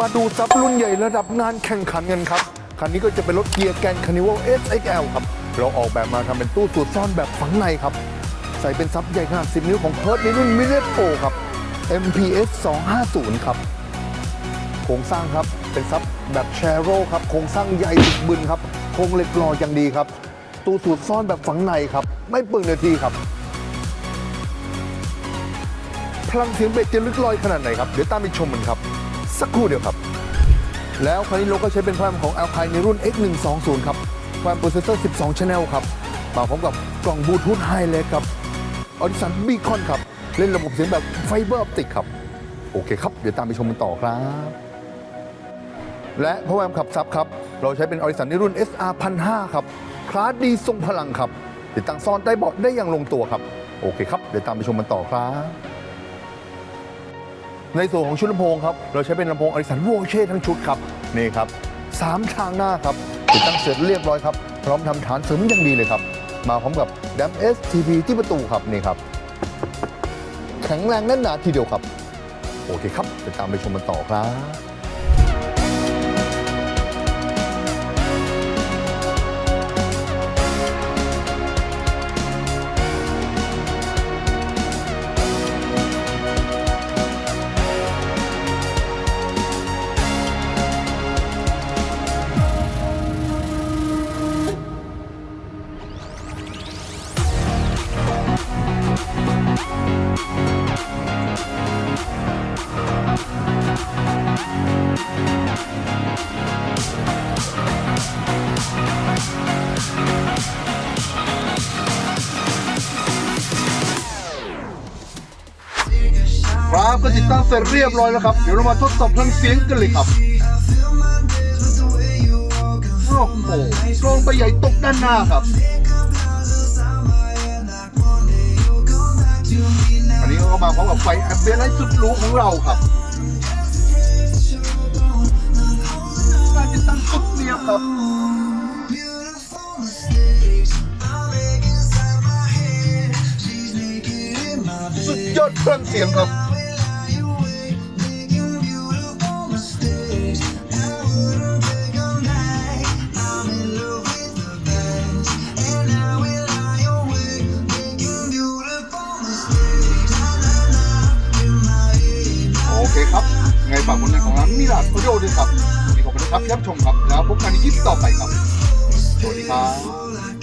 มาดูซับรุ่นใหญ่ระดับงานแข่งขันกันครับ คันนี้ก็จะเป็นรถเกียร์แกนคานิวัล SXL ครับ เราออกแบบมาทำเป็นตู้สูตรซ่อนแบบฝังในครับ ใส่เป็นซับใหญ่ขนาด 10 นิ้วของเพิร์ดในรุ่นมิเลตโ o ครับ MPS 250 ครับ โครงสร้างครับเป็นซับแบบแชโร่ครับ โครงสร้างใหญ่ถึกบึนครับ โครงเหล็กหล่ออย่างดีครับ ตู้สูตรซ่อนแบบฝังในครับ ไม่เปลืองเนื้อทีครับพลังเสียงเบสจะลึกลอยขนาดไหนครับ เดี๋ยวตามไปชมกันครับ สักครู่เดียวครับ แล้วคราวนี้เราก็ใช้เป็นพลังของ Alpine ในรุ่น X120 ครับพลังโปรเซสเซอร์ 12 Channel ครับมาพร้อมกับกล่องบลูทูธไฮเลกครับออดิสันบีคอนครับ เล่นระบบเสียงแบบไฟเบอร์ออปติกครับ โอเคครับ เดี๋ยวตามไปชมกันต่อครับ และพาวเวอร์ขับซับครับ เราใช้เป็นออริสันในรุ่น SR 1005ครับ คลาสดีทรงพลังครับ ติดตั้งซ่อนใต้เบาะได้อย่างลงตัวครับ โอเคครับ เดี๋ยวตามไปชมกันต่อครับ ในส่วนของชุดลำโพงครับ เราใช้เป็นลำโพงอริสันวอเช่ทั้งชุดครับ นี่ครับสามทางหน้าครับติดตั้งเสร็จเรียบร้อยครับ พร้อมทำฐานเสริมอย่างดีเลยครับ มาพร้อมกับดัม STP ที่ประตูครับนี่ครับ แข็งแรงแน่นหนาทีเดียวครับ โอเคครับเดี๋ยวตามไปชมกันต่อครับ ครับก็ติดตั้งเสร็จเรียบร้อยแล้วครับ เดี๋ยวเรามาทดสอบพลังเสียงกันเลยครับโอ้โหกรองไปใหญ่ตกด้านหน้าครับอันนี้ก็มาพร้อมกับไฟแอมเบียนไลท์สุดหรูของเราครับการติดตั้งสุดเนียบครับสุดยอดเครื่องเสียงครับ คครับไงฝากผลงานของร้านมิลาดโอดิโอด้วยครับวันนี้ขอบคุณนะครับที่รับชมครับ แล้วพบกันในคลิปต่อไปครับสวัสดีครับ